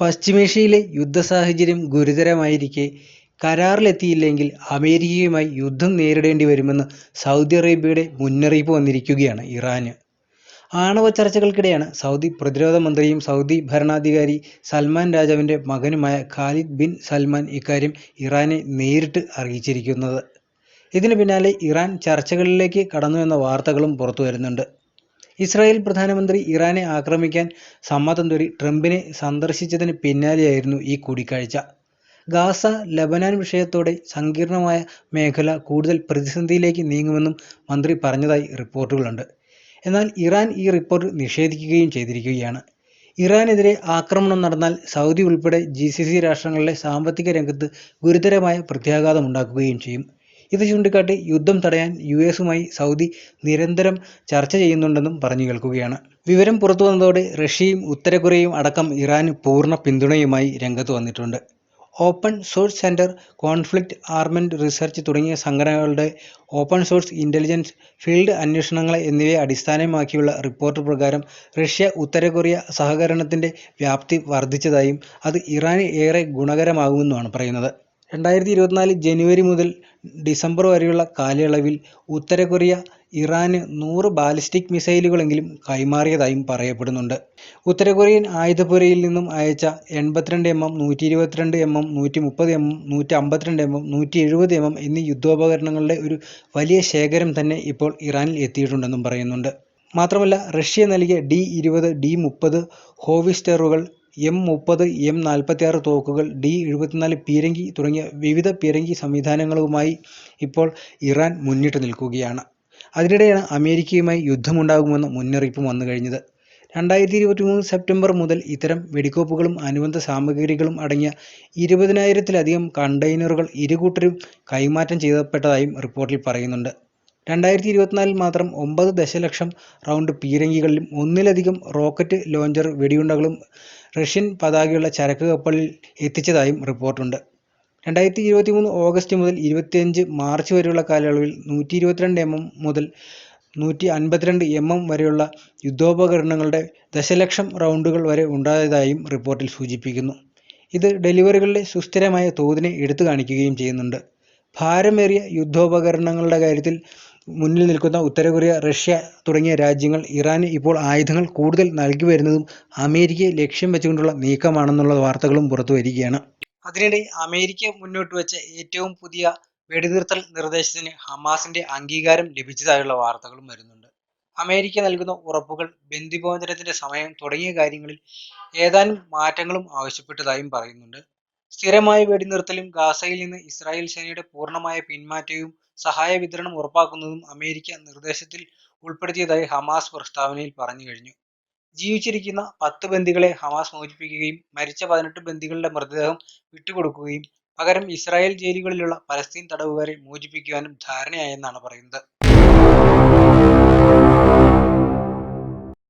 പശ്ചിമേഷ്യയിലെ യുദ്ധസാഹചര്യം ഗുരുതരമായിരിക്കെ കരാറിലെത്തിയില്ലെങ്കിൽ അമേരിക്കയുമായി യുദ്ധം നേരിടേണ്ടി വരുമെന്ന് സൗദി അറേബ്യയുടെ മുന്നറിയിപ്പ് വന്നിരിക്കുകയാണ് ഇറാന്. ആണവ ചർച്ചകൾക്കിടെയാണ് സൗദി പ്രതിരോധ മന്ത്രിയും സൗദി ഭരണാധികാരി സൽമാൻ രാജാവിന്റെ മകനുമായ ഖാലിദ് ബിൻ സൽമാൻ ഇക്കാര്യം ഇറാനെ നേരിട്ട് അറിയിച്ചിരിക്കുന്നത്. ഇതിന് പിന്നാലെ ഇറാൻ ചർച്ചകളിലേക്ക് കടന്നു എന്ന വാർത്തകളും പുറത്തുവരുന്നുണ്ട്. ഇസ്രായേൽ പ്രധാനമന്ത്രി ഇറാനെ ആക്രമിക്കാൻ സമ്മതം തേടി ട്രംപിനെ സന്ദർശിച്ചതിന് പിന്നാലെയായിരുന്നു ഈ കൂടിക്കാഴ്ച. ഗാസ, ലബനാൻ വിഷയത്തോടെ സങ്കീർണമായ മേഖല കൂടുതൽ പ്രതിസന്ധിയിലേക്ക് നീങ്ങുമെന്നും മന്ത്രി പറഞ്ഞതായി റിപ്പോർട്ടുകളുണ്ട്. എന്നാൽ ഇറാൻ ഈ റിപ്പോർട്ട് നിഷേധിക്കുകയും ചെയ്തിരിക്കുകയാണ്. ഇറാനെതിരെ ആക്രമണം നടന്നാൽ സൗദി ഉൾപ്പെടെ ജി സി സി രാഷ്ട്രങ്ങളിലെ സാമ്പത്തിക രംഗത്ത് ഗുരുതരമായ പ്രത്യാഘാതമുണ്ടാക്കുകയും ചെയ്യും. ഇത് ചൂണ്ടിക്കാട്ടി യുദ്ധം തടയാൻ യു എസുമായി സൗദി നിരന്തരം ചർച്ച ചെയ്യുന്നുണ്ടെന്നും പറഞ്ഞു കേൾക്കുകയാണ് വിവരം പുറത്തു വന്നതോടെ റഷ്യയും ഉത്തര കൊറിയയും അടക്കം ഇറാന് പൂർണ പിന്തുണയുമായി രംഗത്ത് വന്നിട്ടുണ്ട്. Open source centre conflict armament research തുടങ്ങിയ സംഘടനകളുടെ ഓപ്പൺ സോഴ്സ് ഇന്റലിജൻസ് ഫീൽഡ് അന്വേഷണങ്ങൾ എന്നിവയെ അടിസ്ഥാനമാക്കിയുള്ള റിപ്പോർട്ട് പ്രകാരം റഷ്യ ഉത്തര കൊറിയ സഹകരണത്തിന്റെ വ്യാപ്തി വർദ്ധിച്ചതായും അത് ഇറാന് ഏറെ ഗുണകരമാകുമെന്നുമാണ് പറയുന്നത്. രണ്ടായിരത്തി ഇരുപത്തിനാല് ജനുവരി മുതൽ ഡിസംബർ വരെയുള്ള കാലയളവിൽ ഉത്തര കൊറിയ ഇറാന് നൂറ് ബാലിസ്റ്റിക് മിസൈലുകളെങ്കിലും കൈമാറിയതായും പറയപ്പെടുന്നുണ്ട്. ഉത്തര കൊറിയൻ ആയുധപുരയിൽ നിന്നും അയച്ച എൺപത്തിരണ്ട് എം എം, നൂറ്റി ഇരുപത്തിരണ്ട് എം എം, നൂറ്റി മുപ്പത് എം എം, നൂറ്റി അമ്പത്തിരണ്ട് എം എം, നൂറ്റി എഴുപത് എം എം എന്നീ യുദ്ധോപകരണങ്ങളുടെ ഒരു വലിയ ശേഖരം തന്നെ ഇപ്പോൾ ഇറാനിൽ എത്തിയിട്ടുണ്ടെന്നും പറയുന്നുണ്ട്. മാത്രമല്ല റഷ്യ നൽകിയ ഡി ഇരുപത്, ഡി മുപ്പത് ഹോവിറ്റ്സറുകൾ, എം മുപ്പത്, എം നാൽപ്പത്തിയാറ് തോക്കുകൾ, ഡി എഴുപത്തിനാല് പീരങ്കി തുടങ്ങിയ വിവിധ പീരങ്കി സംവിധാനങ്ങളുമായി ഇപ്പോൾ ഇറാൻ മുന്നിട്ട് നിൽക്കുകയാണ്. അതിനിടെയാണ് അമേരിക്കയുമായി യുദ്ധമുണ്ടാകുമെന്ന മുന്നറിയിപ്പും വന്നു കഴിഞ്ഞത് രണ്ടായിരത്തി ഇരുപത്തി മൂന്ന് സെപ്റ്റംബർ മുതൽ ഇത്തരം വെടിക്കോപ്പുകളും അനുബന്ധ സാമഗ്രികളും അടങ്ങിയ ഇരുപതിനായിരത്തിലധികം കണ്ടെയ്നറുകൾ ഇരുകൂട്ടരും കൈമാറ്റം ചെയ്യപ്പെട്ടതായും റിപ്പോർട്ടിൽ പറയുന്നുണ്ട്. രണ്ടായിരത്തി ഇരുപത്തിനാലിൽ മാത്രം ഒമ്പത് ദശലക്ഷം റൗണ്ട് പീരങ്കികളിലും ഒന്നിലധികം റോക്കറ്റ് ലോഞ്ചർ വെടിയുണ്ടകളും റഷ്യൻ പതാകയുള്ള ചരക്ക് കപ്പലിൽ എത്തിച്ചതായും റിപ്പോർട്ടുണ്ട്. രണ്ടായിരത്തി ഇരുപത്തി മൂന്ന് ഓഗസ്റ്റ് മുതൽ ഇരുപത്തിയഞ്ച് മാർച്ച് വരെയുള്ള കാലയളവിൽ നൂറ്റിയിരുപത്തിരണ്ട് എം എം മുതൽ നൂറ്റിഅൻപത്തിരണ്ട് എം എം വരെയുള്ള യുദ്ധോപകരണങ്ങളുടെ ദശലക്ഷം റൗണ്ടുകൾ വരെ ഉണ്ടായതായും റിപ്പോർട്ടിൽ സൂചിപ്പിക്കുന്നു. ഇത് ഡെലിവറികളുടെ സുസ്ഥിരമായ തോതിനെ എടുത്തു കാണിക്കുകയും ചെയ്യുന്നുണ്ട്. ഭാരമേറിയ യുദ്ധോപകരണങ്ങളുടെ കാര്യത്തിൽ മുന്നിൽ നിൽക്കുന്ന ഉത്തര കൊറിയ, റഷ്യ തുടങ്ങിയ രാജ്യങ്ങൾ ഇറാന് ഇപ്പോൾ ആയുധങ്ങൾ കൂടുതൽ നൽകി വരുന്നതും അമേരിക്കയെ ലക്ഷ്യം വെച്ചുകൊണ്ടുള്ള നീക്കമാണെന്നുള്ള വാർത്തകളും പുറത്തു വരികയാണ് അതിനിടെ അമേരിക്ക മുന്നോട്ട് വെച്ച ഏറ്റവും പുതിയ വെടിനിർത്തൽ നിർദ്ദേശത്തിന് ഹമാസിന്റെ അംഗീകാരം ലഭിച്ചതായുള്ള വാർത്തകളും വരുന്നുണ്ട്. അമേരിക്ക നൽകുന്ന ഉറപ്പുകൾ, ബന്ദിമോചനത്തിന്റെ സമയം തുടങ്ങിയ കാര്യങ്ങളിൽ ഏതാനും മാറ്റങ്ങളും ആവശ്യപ്പെട്ടതായും പറയുന്നുണ്ട്. സ്ഥിരമായ വെടിനിർത്തലും ഗാസയിൽ നിന്ന് ഇസ്രായേൽ സേനയുടെ പൂർണമായ പിന്മാറ്റവും സഹായ വിതരണം ഉറപ്പാക്കുന്നതും അമേരിക്ക നിർദ്ദേശത്തിൽ ഉൾപ്പെടുത്തിയതായി ഹമാസ് പ്രസ്താവനയിൽ പറഞ്ഞു കഴിഞ്ഞു ജീവിച്ചിരിക്കുന്ന പത്ത് ബന്ദികളെ ഹമാസ് മോചിപ്പിക്കുകയും മരിച്ച പതിനെട്ട് ബന്ദികളുടെ മൃതദേഹം വിട്ടുകൊടുക്കുകയും പകരം ഇസ്രായേൽ ജയിലുകളിലുള്ള പലസ്തീൻ തടവുകാരെ മോചിപ്പിക്കുവാനും ധാരണയായെന്നാണ് പറയുന്നത്.